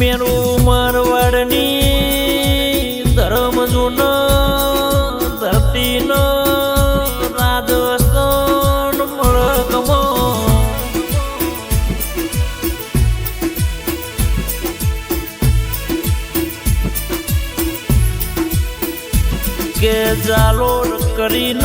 મેરું મારવાડની ધર્મ જૂન ધરતી રાજસ્થાન મળકમાં. કે જાલોર કરીને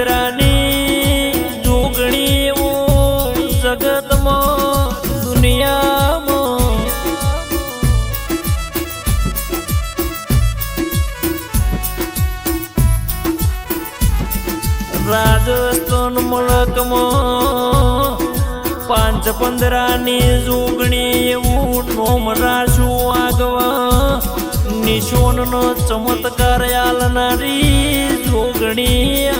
પંદરાની જોગણી એવું જગતમાં, દુનિયામાં. રાજસ્થાન મળકમાં પાંચ પંદરાની જોગણી એવું નોમ રાશું આગવા. નિશોનનો ચમત્કાર આલનારી જોગણી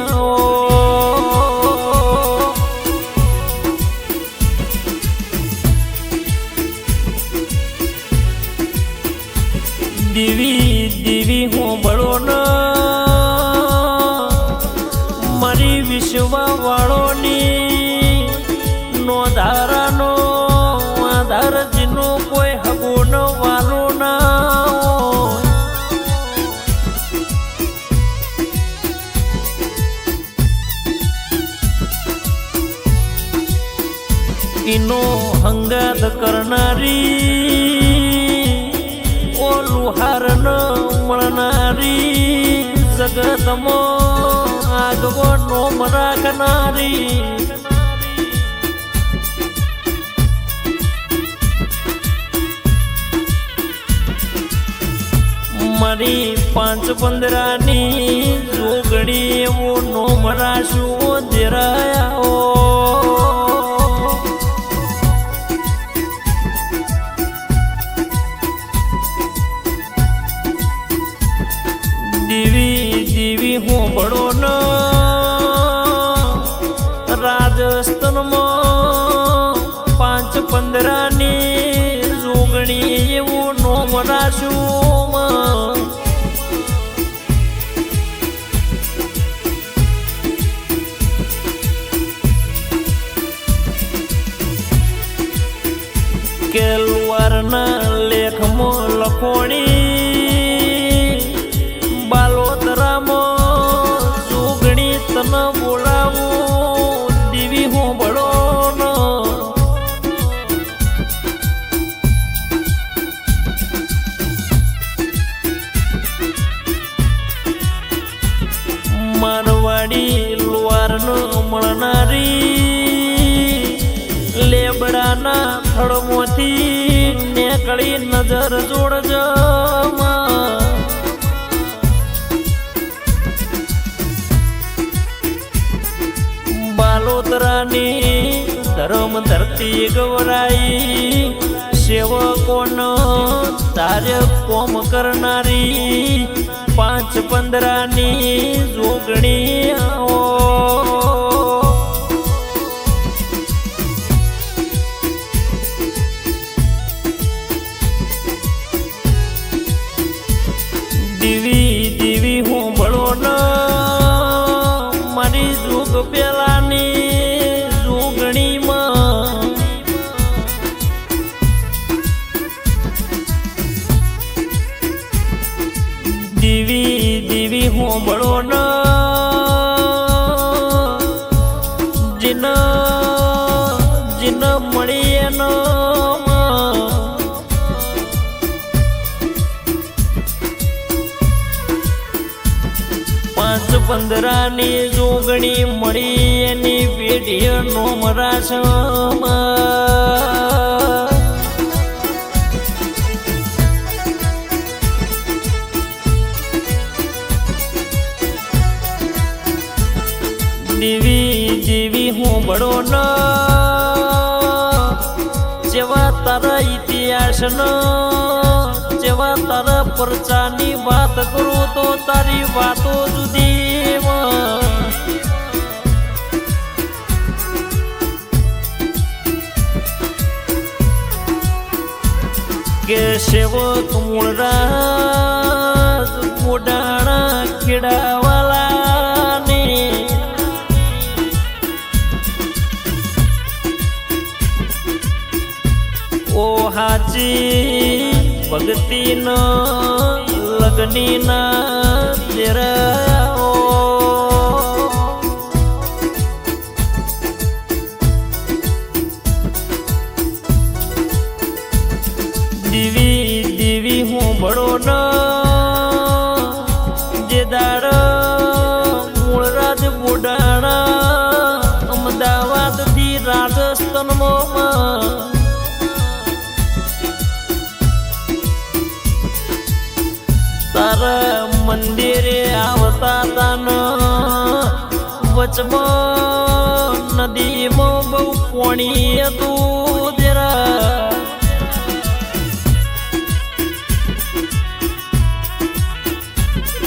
દીવી દીવી હું બળો ન કરનારી ઓ લુહાર ન મળનારી જગતમો આગવો નોમ રાખનારી મારી પાંચ પંદરાની જોગડી એવો નોમ રાશું દેરાયા કે લુવારના લેખમાં લખોણી થળમોથી નેકળી નજર જોડજ બાલોતરાની ધરમ ધરતી ગવરાઈ, સેવકોનો તાર્ય કોમ કરનારી, પાંચ પંદરાની જોગણી દીવી દીવી હું બળો ન. જીન જીન મળી એનો પાંચ પંદરાની જોગણી મળી એની પેઢી નો મરાશમાં ન જેવા તારા ઇતિહાસ ન જેવા તારા પરચાની વાત કરું તો તારી વાતો જુદી કે સેવક મૂળરાજ મોડાણા ખેડાવાલા હાચી ભક્તિ લગનીના લગની ના તેરા ઓ દીવી દીવી વચમાં નદીમાં બહુ પાણી હતું જરા.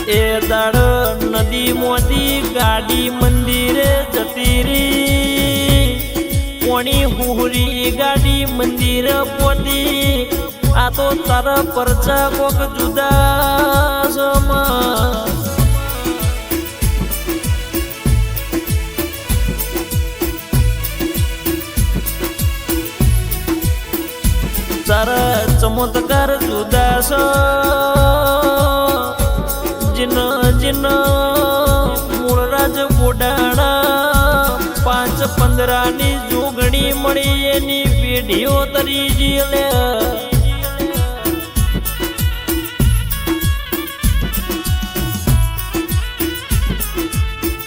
એ દાડ નદી મોતી ગાડી મંદિરે જતી રી કોણી હુહરી ગાડી મંદિર પોતી. આ તો તારા પરચા કોક જુદા સમા તારા ચમત્કાર જુદાસ. જીન જીન મૂળરાજ બોડાણા પાંચ પંદરાની જોગણી મળી એની પેઢીઓ તરી જીલે.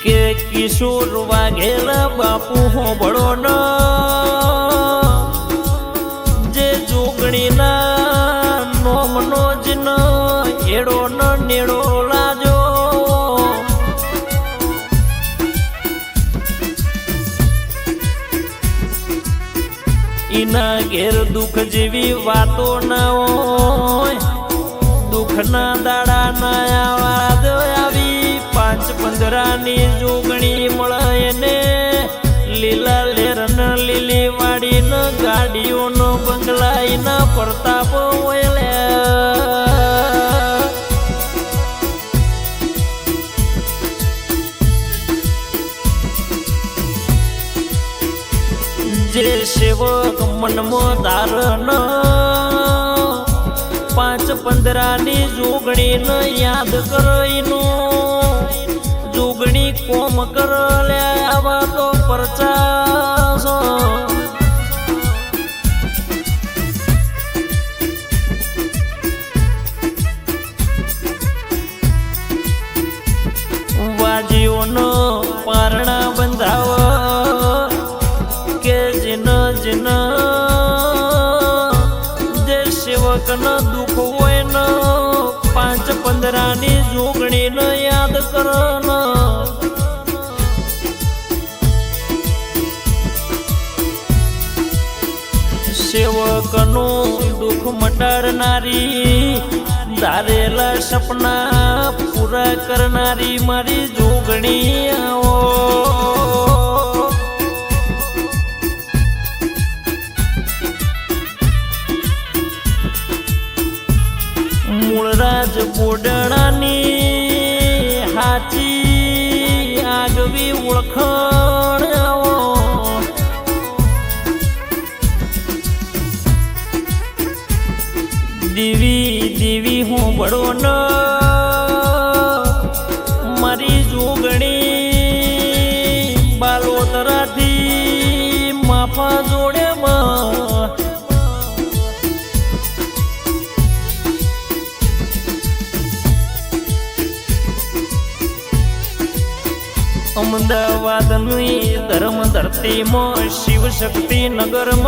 કે કિશોર વાઘેલા બાપુ હોબળો ન. દુઃખ જેવી વાતો ના હોય. દુઃખના દાડા ના આવાજ આવી પાંચ પંદરાની જોગણી મનમો ધારણ પાંચ પંદરાની જોગણી ન યાદ કરઈનું જોગણી કોમ કર લે આવા તો પરચાસ. વાજીઓનો સેવક ન દુઃખ હોય ન પાંચ પંદરાની જોગણી ન યાદ કર ન સેવકનું દુઃખ મટાડનારી ધારેલા સપના પૂરા કરનારી મારી જોગણી આવો બોડણાની હાચી આગવી ઓળખણ અમદાવાદની ધર્મ ધરતીમાં શિવશક્તિ નગરમાં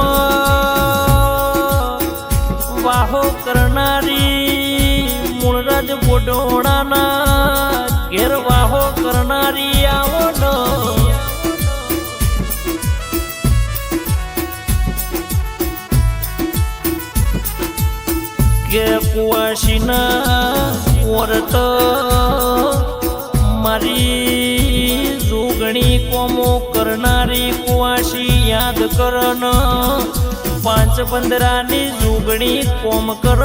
વાહો કરનારી મૂળરાજ બોડોણાના ઘેર વાહો કરનારી આવડો કે કુવાશીના કોરટ મારી જોગણી કોમો કરનારી કુવાશી યાદ કરન પાંચ પંદરાની જોગણી કોમ કર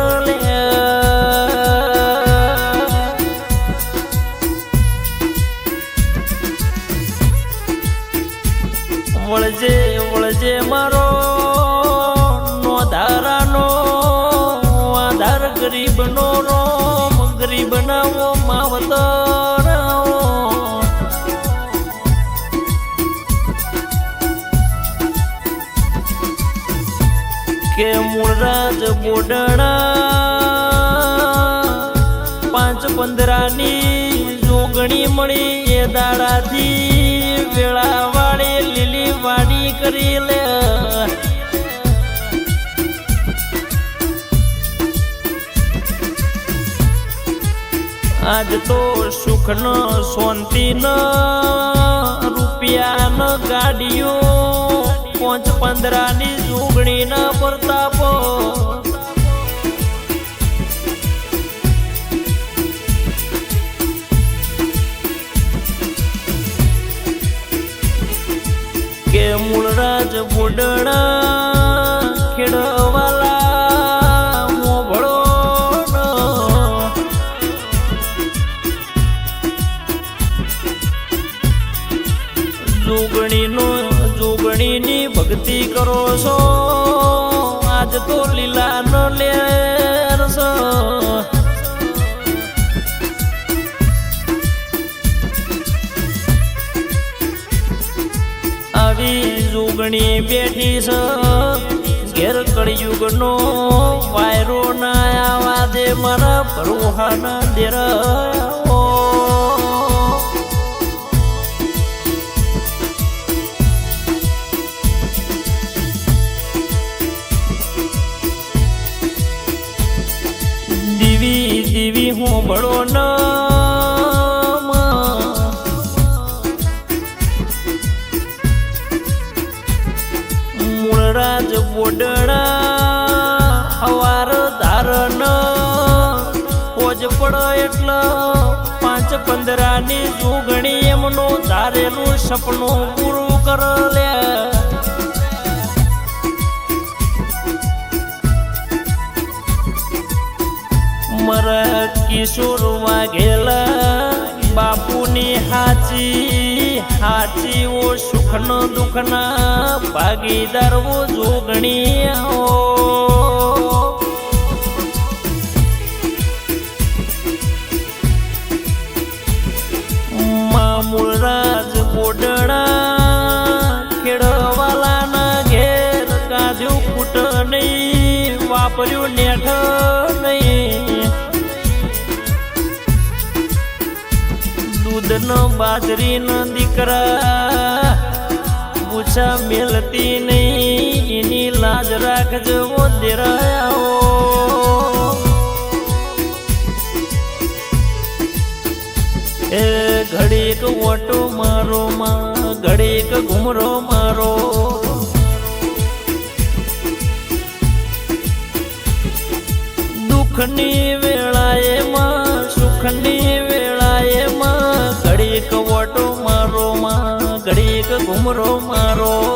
બોડણા પાંચ પંદરાની જોગણી મળી એ દાડાથી વેળા વાળે લીલી વાડી કરી લે. આજ તો સુખ ન શાંતિ ન રૂપિયા ન ગાડીઓ પાંચ પંદરાની જોગણી ન ભક્તિ કરો છો? આજ તો લીલા ન લેરસ આવી જુગણી બેઠી છે. ઘેર કળિયુગનો વાયરો ના આવા દે મારા ભરોહાના દેરા. હું બળો ન મૂળરાજ બોડણા હવાર ધારણ. પોજ પડો એટલે, પાંચ પંદરાની જોગણી એમનું ધારેલું સપનું પૂરું કર લે. મરા કિશોર વાઘેલા બાપુની હાચી હાચી ઓ સુખનો દુઃખના ભાગીદાર ઓ જોગણી આવો મામૂલ રાજ બોડણા ખેડવાલાના ઘેર કાઢ્યું કૂટ નહીં વાપર્યું નો બાજરી નો દીકરા. પૂછા મેલતી નહીં, એની લાજ રાખજો દેરાયાઓ એ ઘડીક ઓટો મારો, માં ઘડીક ઘુમરો મારો. દુઃખની વેળાએ ઉમરો મારો.